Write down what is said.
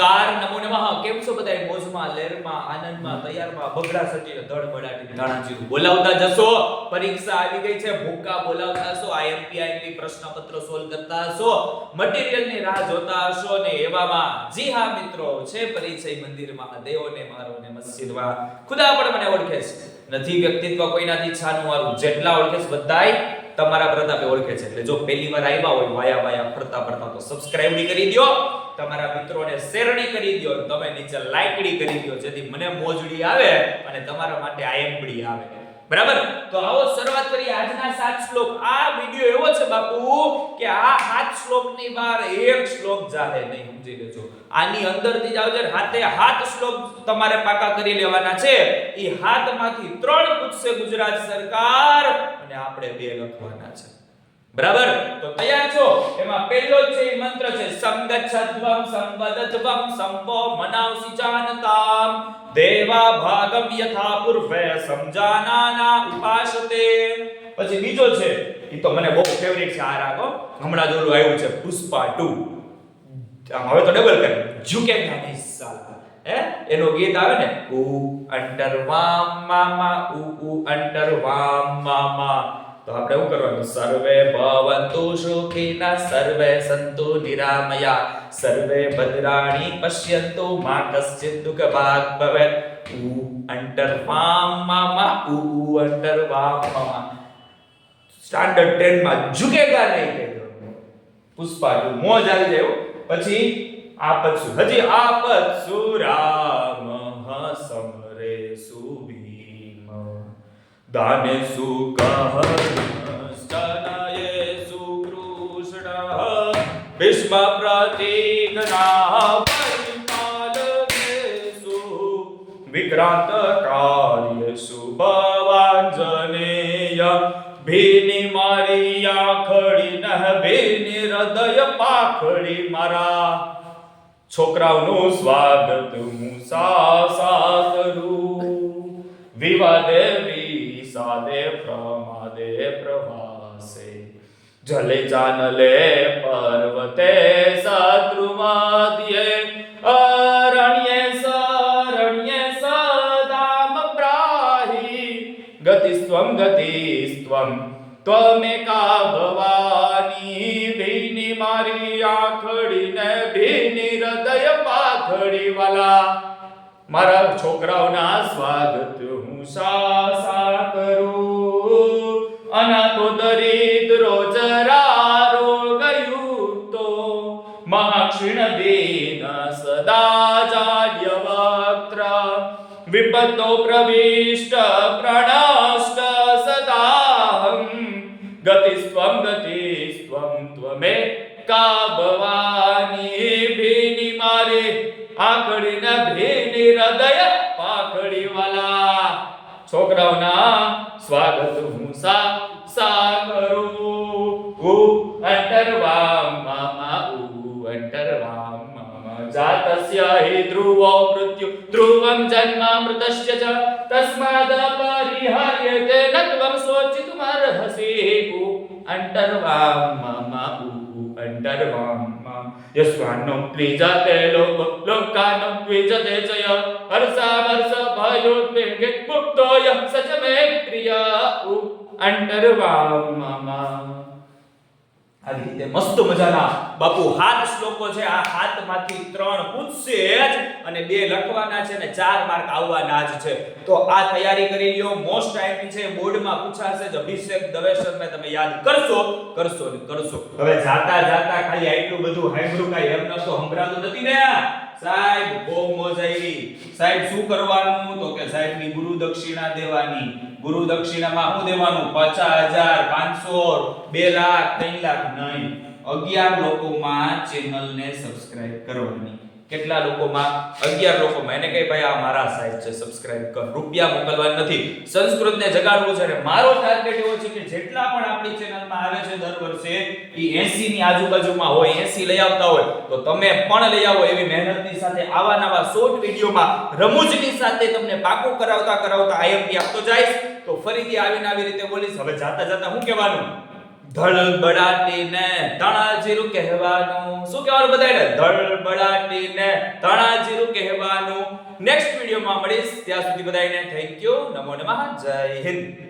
નમસ્કાર, નમો નમઃ. કેમ છો બધા મોજમાં, લહેરમાં, આનંદમાં, તૈયારમાં, બગડા સટીને ધડ બડાટીને, ધાણાજીરું બોલાવતા જશો. પરીક્ષા આવી ગઈ છે. ભૂકા બોલાવતા હશો. આઈએમપી આઈએમપી પ્રશ્નપત્ર સોલ્વ કરતા હશો. મટીરીયલની રાહ જોતા હશો ને એવામાં, જી હા, મિત્રો, છે પરિચય મંદિરમાં. દેવોને મારો ને મસ્જિદમાં ખુદા પણ મને ઓળખે છે. નથી વ્યક્તિત્વ કોઈનાથી છાનું મારું જેટલા ઓળખે છે બધાય તમારા પ્રતાપે ઓળખે છે. એટલે જો પહેલી વાર આવ્યા હોય, વાયા વાયા, ફરતા ફરતા તો સબસ્ક્રાઇબ કરી દો તમારા મિત્રોને શેરણી કરી દો તમે નીચે લાઈકડી કરી દો જેથી મને મોજડી આવે અને તમારા માટે આયંબડી આવે. બરાબર? તો આવો શરૂઆત કરીએ આજના સાત શ્લોક. આ વિડિયો એવો છે બાપુ કે આ સાત શ્લોકની બહાર એક શ્લોક જાહે નહીં, સમજી લેજો. આની અંદરથી જ આવજે હાથે હાથ શ્લોક તમારે પાકા કરી લેવાના છે. એ હાથમાંથી ત્રણ પૂછશે ગુજરાત સરકાર અને આપણે બે લખવાના છે. બરાબર? તો તૈયાર છો? એમાં પહેલો છે ઈ મંત્ર છે સંગચ્છદ્વમ સંવદત્વમ સંપો મનાવસી જાનતામ. દેવા ભાગમ યથા પૂર્વે, સમજાનાના ઉપાસતે. પછી બીજો છે એ તો મને બહુ ફેવરિટ છે આ રાગો હમણાં જ આવ્યું છે, પુષ્પા 2 આમ હવે તો ડબલ કરે. ઝુકેગા નહીં સાલા હે? એનો ગીત આવે ને, ઉ અંડર વામ મામા ઉ ઉ અંડર વામ મામા તો આપણે એવું કરવાનું? સર્વે ભવંતુ સુખીના, સર્વે સંતુ નિરામયા, સર્વે ભદ્રાણી પશ્યંતુ, મા કશ્ચિત દુઃખ ભાગ ભવેત. ઉ અંડર વામ મામા, ઉ ઉ વામ મામા. સ્ટાન્ડર્ડ 10 માં ઝુકેગા નહીં કહી પુષ્પા જો મોજ આવી જાય પછી પછી આપત્સુ. હજી આપત્સુ રામ સમરે સુભીમ દાને સુકહસ્તનયે સુકૃષ્ણ ભીષ્મ પ્રતિજ્ઞા પરિપાલનેષુ વિક્રાંત કાર્યસુ ભવાંજનેય ભીની મારી આખડી નહ ભીની હૃદય પાખડી મારા છોકરાઓનું સ્વાગત હું સા સા કરું વિવાદે વિસાદે પ્રમાદે પ્રવાસે જલે જાનલે પર્વતે શત્રુમધ્યે અરણ્યે સરણ્યે સદામ પ્રાહી ગતિસ્વમ ગતિસ્ત્વમ ત્વમેકા ભવાની ભીની મારી આખડીને ભીની હૃદય પાથડી વાલા મારા છોકરાઓના સ્વાગત હું સા કરું. અનાથો દરિદ્રો ગયું તો મહાક્ષીણ દેન સદા જાડ્ય વક્ત્ર. વિપત્તો પ્રવિષ્ટ પ્રણષ્ટ સ્વમ ગતિ સ્વમ ત્વમે કા ભવાની ભીની મારે. આખડીને ભીની હૃદય પાખડી વાલા છોકરાઓના સ્વાગત હું સા સા કરું ઉ અંતરવામ મામા, ઉ અંતરવામ મામા. જાતસ્ય હિ ધ્રુવો મૃત્યુ. ધ્રુવમ જન્મામૃતસ્ય ચ. તસ્માદ પરિહાર્યતે નત્વમ સોચિત શોચિતુમર્હસી. ઉ અંતરવામ મામા, ઉ અંતરવામ. મામ યસ્વાન્નો દ્વિજતે લોક લોકાનો દ્વિજતે ચ ય હર્ષા વર્ષ ભયોદ્વેગે મુક્તો ય સચ મે પ્રિય અંતરવામ મામા આવી રીતે મસ્ત મજાના બાપુ હાથ શ્લોકો છે, આ હાથમાંથી ત્રણ પૂછશે જ અને બે લખવાના છે ને ચાર માર્ક આવવાના જ છે. તો આ તૈયારી કરી લ્યો. મોસ્ટ આઈપી છે, બોર્ડમાં પૂછાશે જ, અભિષેક દવેશરને તમે યાદ કરશો કરશો ને કરશો. હવે જાતા જાતા ખાલી આટલું બધું હાંભળું કાઈ એમ નતો હંભરાતો નથી ને. સાહેબ, બહુ મોજ આવી. સાહેબ, શું કરવાનું? તો કે સાહેબની ગુરુ દક્ષિણા દેવાની. ગુરુ દક્ષિણામાં શું દેવાનું? પચાસ હજાર, પાંચસો, બે લાખ, ત્રણ લાખ નહીં. અગિયાર લોકોમાં ચેનલને સબસ્ક્રાઇબ કરવાની. કેટલા લોકોમાં? અગિયાર લોકોમાં. એને કઈ ભાઈ, આ મારા સાહેબ છે સબસ્ક્રાઇબ કર. રૂપિયા મોકલવા નથી. સંસ્કૃતને જગાડવું છે. મારો ટાર્ગેટ એવો છે કે જેટલા પણ આપણી ચેનલમાં આવે છે દર વર્ષે, એ 80 ની આજુબાજુમાં હોય 80 લઈ આવતા હોય, તો તમે પણ લઈ આવો એવી મહેનતની સાથે આવા નવા શોર્ટ વિડીયોમાં રમૂજની સાથે તમને પાકું કરાવતા કરાવતા આઈએમપી આપતો જઈશ. તો ફરીથી આવીને આવી રીતે બોલીશ. હવે જાતા જાતા હું કહેવાનું? ધળ ધડબડાટીને તણાજીરું કહેવાનું. શું કહેવાનું બધાને ધડબડાટીને તણાજીરું કહેવાનું. નેક્સ્ટ વિડીયોમાં મળીશ. ત્યાં સુધી બધાને થેન્ક યુ નમો નમઃ. જય હિન્દ.